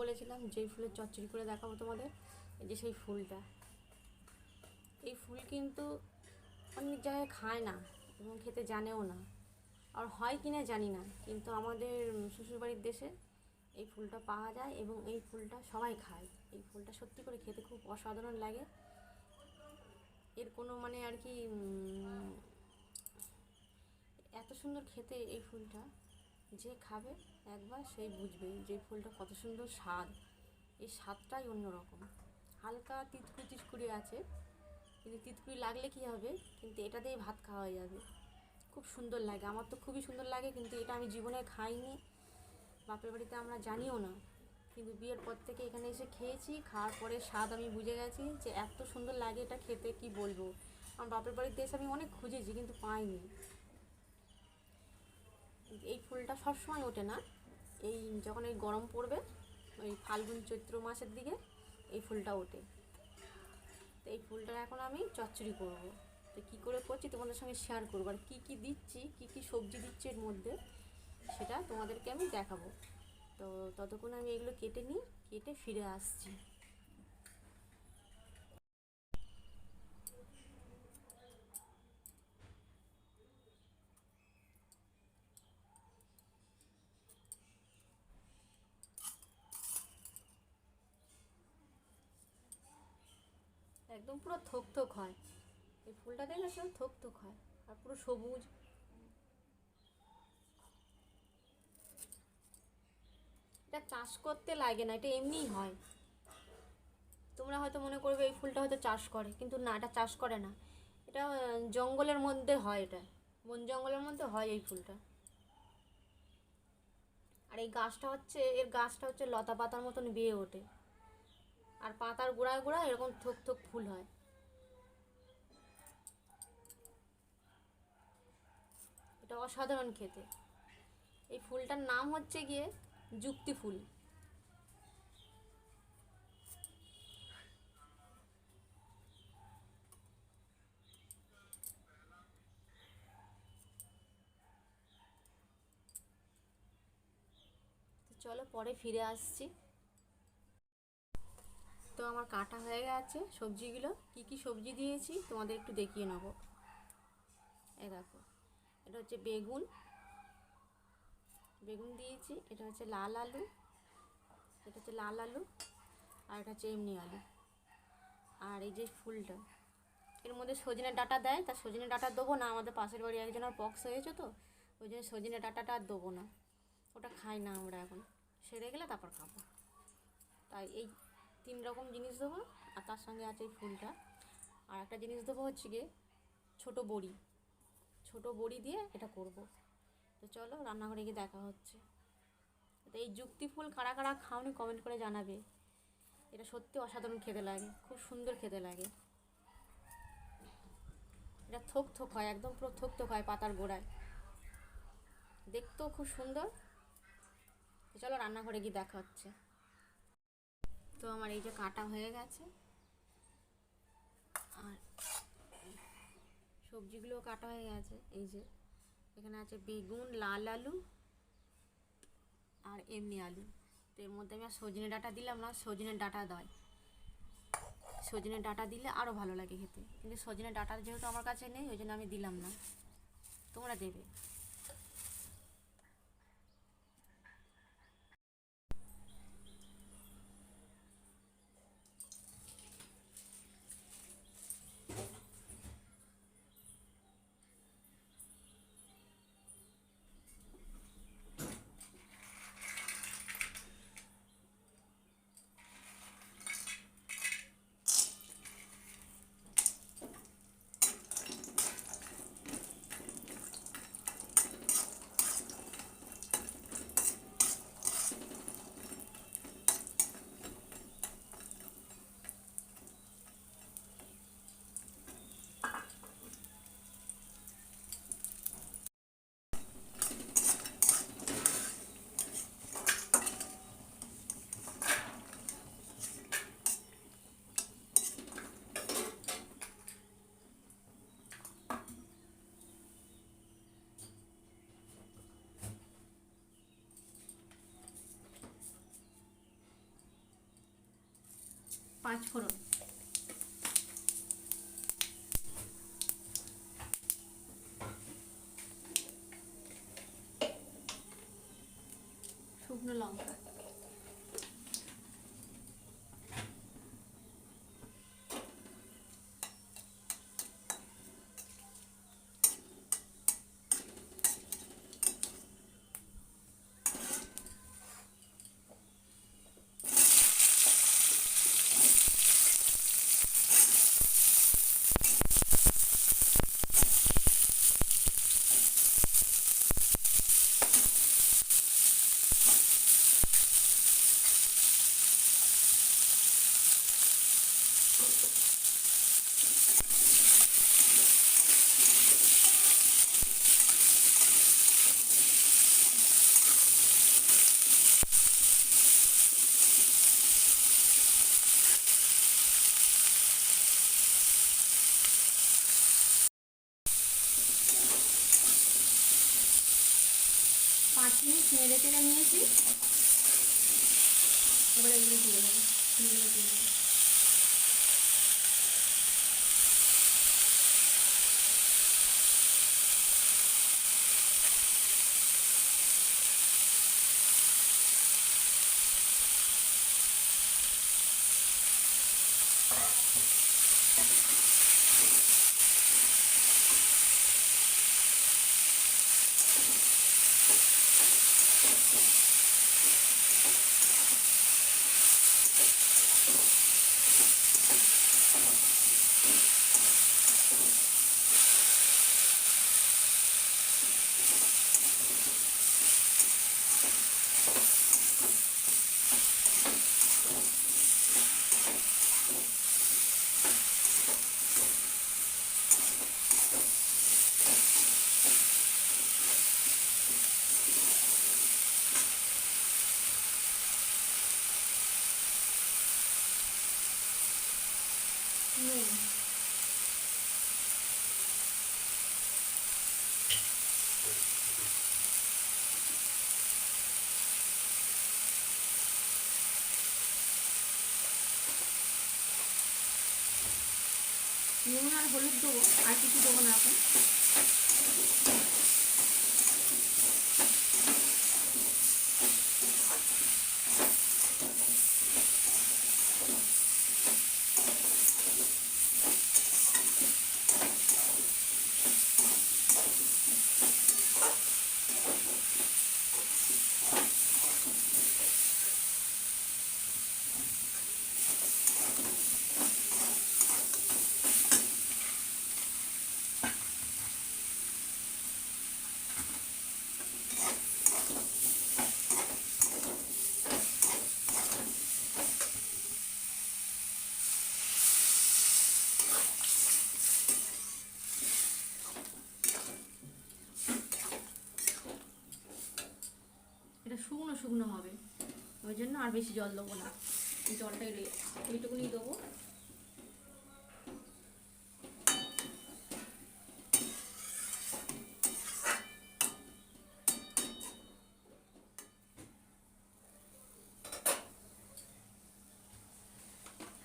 বলেছিলাম, যেই ফুলের চচ্চড়ি করে দেখাবো তোমাদের, এই যে সেই ফুলটা। এই ফুল কিন্তু অনেক জায়গায় খায় না এবং খেতে জানেও না। আর হয় কি না জানি না, কিন্তু আমাদের শ্বশুরবাড়ির দেশে এই ফুলটা পাওয়া যায় এবং এই ফুলটা সবাই খায়। এই ফুলটা সত্যি করে খেতে খুব অসাধারণ লাগে। এর কোনো মানে আর কি এত সুন্দর খেতে এই ফুলটা। যে খাবে একবার সেই বুঝবে যে ফুলটা কত সুন্দর স্বাদ। এই স্বাদটাই অন্যরকম। হালকা তিতকুড়ি তিতকুড়ি আছে, কিন্তু তিতকুড়ি লাগলে কি হবে? কিন্তু এটা দিয়ে ভাত খাওয়া যাবে। খুব সুন্দর লাগে। আমার তো খুবই সুন্দর লাগে, কিন্তু এটা আমি জীবনে খাইনি। বাপের বাড়িতে আমরা জানিও না। কিন্তু বিয়ের পর থেকে এখানে এসে খেয়েছি, খাওয়ার পরে স্বাদ আমি বুঝে গেছি যে এত সুন্দর লাগে এটা খেতে, কি বলব? আমার বাপের বাড়িতে এসে আমি অনেক খুঁজেছি, কিন্তু পাইনি। এই ফুলটা সবসময় ওঠে না। এই যখন এই গরম পড়বে, ওই ফাল্গুন চৈত্র মাসের দিকে এই ফুলটা ওঠে। তো এই ফুলটা এখন আমি চচ্চড়ি করব। তো কী করে করছি তোমাদের সঙ্গে শেয়ার করব। আর কী কী দিচ্ছি, কী কী সবজি দিচ্ছি এর মধ্যে, সেটা তোমাদেরকে আমি দেখাবো। তো ততক্ষণ আমি এগুলো কেটে নিই, কেটে ফিরে আসছি একদম পুরো থোক থোক হয়। এই ফুলটা দেখলে সব থোক থোক হয়, আর পুরো সবুজ। এটা চাষ করতে লাগে না, এটা এমনিই হয়। তোমরা হয়তো মনে করবে এই ফুলটা হয়তো চাষ করে, কিন্তু না, এটা চাষ করে না। এটা জঙ্গলের মধ্যে হয় এটা। বন জঙ্গলের মধ্যে হয় এই ফুলটা। আর এই গাছটা হচ্ছে, এর গাছটা হচ্ছে লতা পাতার মতন বেয়ে ওঠে। আর পাতার গোড়ায় গোড়ায় এরকম থোক থোক ফুল হয়। এটা অসাধারণ খেতে। এই ফুলটার নাম হচ্ছে গিয়ে যুক্তি ফুল। চলো পরে ফিরে আসছি। তো আমার কাটা হয়ে গেছে। সবজিগুলো, কি কি সবজি দিয়েছি তোমাদের একটু দেখিয়ে নেব। এ দেখো, এটা হচ্ছে বেগুন। বেগুন দিয়েছি, এটা হচ্ছে লাল আলু, এটা হচ্ছে লাল আলু, আর এটা হচ্ছে এমনি আলু। আর এই যে ফুলটা, এর মধ্যে সজনে ডাটা দেয়, তা সজনে ডাটা দেবো না, আমাদের পাশের বাড়ি একজনের পক্স হয়েছে তো, ওই জন্য সজনে ডাটাটা আর দেবো না। ওটা খাই না আমরা এখন। সেরে গেলে তারপর খাব। তাই এই তিন রকম জিনিস দেবো, আর তার সঙ্গে আছে এই ফুলটা। আর একটা জিনিস দেবো হচ্ছে গিয়ে ছোটো বড়ি। ছোটো বড়ি দিয়ে এটা করব। তো চলো, রান্নাঘরে গিয়ে দেখা হচ্ছে। তো এই যুক্তি ফুল কারা কারা খাওনি কমেন্ট করে জানাবে। এটা সত্যি অসাধারণ খেতে লাগে, খুব সুন্দর খেতে লাগে। এটা থোক থোক হয়, একদম পুরো থোক থোক হয় পাতার গোড়ায়। দেখতেও খুব সুন্দর। চলো, রান্নাঘরে গিয়ে দেখা হচ্ছে। তো আমার এই যে কাটা হয়ে গেছে। আর সবজিগুলো কাটা হয়ে গেছে, এই যে। এখানে আছে বেগুন, লাল আলু আর এমনি আলু। তো এর মধ্যে আমি আর সজনে ডাঁটা দিলাম না, সজনে ডাঁটা দেয়। সজনে ডাঁটা দিলে আরও ভালো লাগে খেতে। কিন্তু সজনে ডাঁটা যেহেতু আমার কাছে নেই, ওই জন্য আমি দিলাম না। তোমরা দেবে। পাঁচ ফোড়ন। নেড়ে চেড়ে নিয়েছি এবার এগুলো দিয়ে দেবো নুন আর হলুদ দেবো আর কিছু দেবো না এখন এটা শুকনো হবে। ওই জন্য আর বেশি জল দেবো না। জলটাই রয়ে ওইটুকুনি দেবো।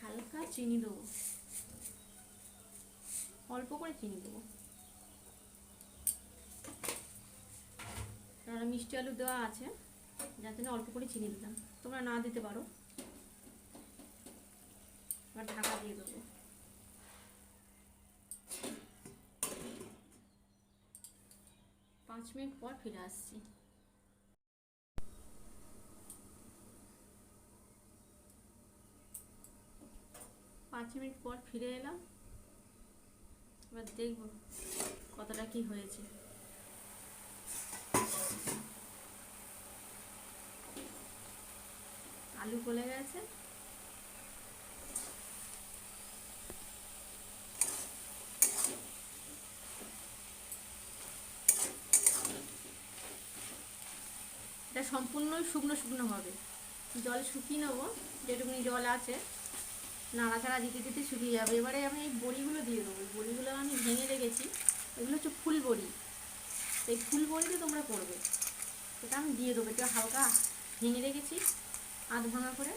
হালকা চিনি দেবো। অল্প করে চিনি দেবো। মিষ্টি আলু দেওয়া আছে। যার জন্য অল্প করে চিনি দিলাম। তোমরা না দিতে পারো। এবার ঢাকা দিয়ে দেবো। পাঁচ মিনিট পর ফিরে আসছি। পাঁচ মিনিট পর ফিরে এলাম। এবার দেখব কতটা কি হয়েছে। আলু গলে গেছে। এটা সম্পূর্ণই শুকনো শুকনো হবে। জল শুকিয়ে নেব, যেটুকুনি জল আছে। নাড়াচাড়া দিতে দিতে শুকিয়ে যাবে। এবারে আমি এই বড়িগুলো দিয়ে দেবো। বড়িগুলো আমি ভেঙে রেখেছি। এগুলো হচ্ছে ফুল বড়ি এই ফুল বড়িতে তোমরা করবে। সেটা আমি দিয়ে দেবো। একটু হালকা ভেঙে রেখেছি। আধ ভাঙা করে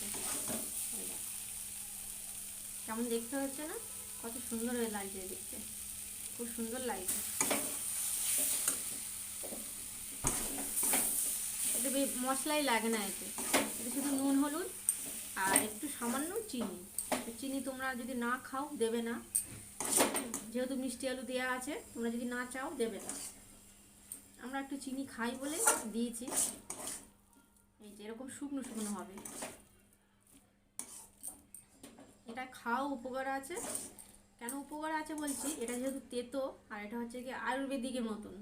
দেখো। কেমন দেখতে হচ্ছে না? কত সুন্দর হয়ে লাগছে দেখতে। খুব সুন্দর লাগছে। বে- মশলাই লাগে না এতে। এতে শুধু নুন, হলুদ আর একটু সামান্য চিনি। চিনি তোমরা যদি না খাও, দেবে না। যেহেতু মিষ্টি আলু দেওয়া আছে, তোমরা যদি না চাও, দেবে না। আমরা একটু চিনি খাই বলে দিয়েছি। এই যে এরকম শুকনো শুকনো হবে। এটা খাওয়া উপকার আছে। কেন উপকার আছে বলছি, এটা যেহেতু তেতো, আর এটা হচ্ছে কি আয়ুর্বেদিকের মতন।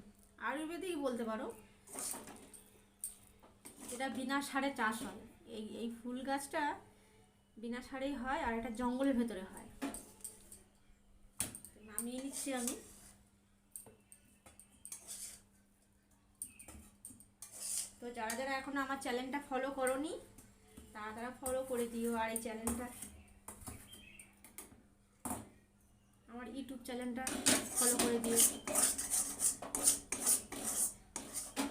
আয়ুর্বেদিক বলতে পারো। এটা বিনা সারে চাষ হয়। এই এই ফুল গাছটা বিনা সারেই হয়, আর এটা জঙ্গলের ভেতরে হয়। নামিয়ে নিচ্ছি আমি। তো যারা যারা এখনও আমার চ্যানেলটা ফলো করোনি, তারা তারা ফলো করে দিও, আর এই চ্যানেলটা আমার ইউটিউব চ্যানেলটা ফলো করে দিও।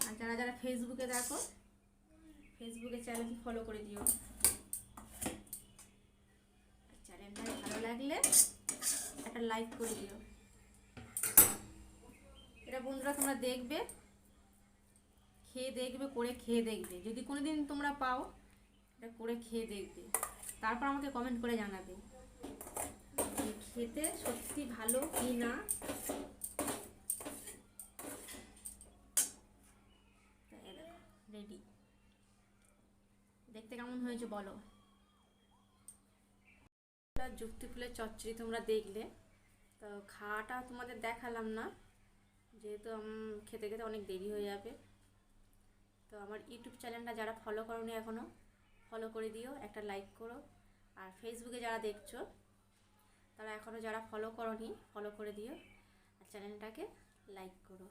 আর যারা যারা ফেসবুকে দেখো ফেসবুকে চ্যানেল ফলো করে দিও। চ্যানেলটা ভালো লাগলে একটা লাইক করে দিও। এটা বন্ধুরা তোমরা দেখবে, খেয়ে দেখবে, করে খেয়ে দেখবে। যদি কোনো দিন তোমরা পাও, এটা করে খেয়ে দেখবে। তারপর আমাকে কমেন্ট করে জানাবে। খেতে সত্যি ভালো কি না? রেডি দেখতে কেমন হয়েছে বলো? যুক্তি ফুলের চচ্চড়ি তোমরা দেখলে। তো খাওয়াটা তোমাদের দেখালাম না, যেহেতু খেতে খেতে অনেক দেরি হয়ে যাবে। তো আমার ইউটিউব চ্যানেলটা যারা ফলো করোনি এখনও ফলো করে দিও, একটা লাইক করো। আর ফেসবুকে যারা দেখছ তারা এখনও যারা ফলো করনি ফলো করে দিও আর চ্যানেলটাকে লাইক করো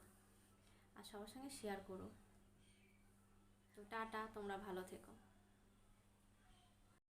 আর সবার সঙ্গে শেয়ার করো। তো টাটা, তোমরা ভালো থেকো।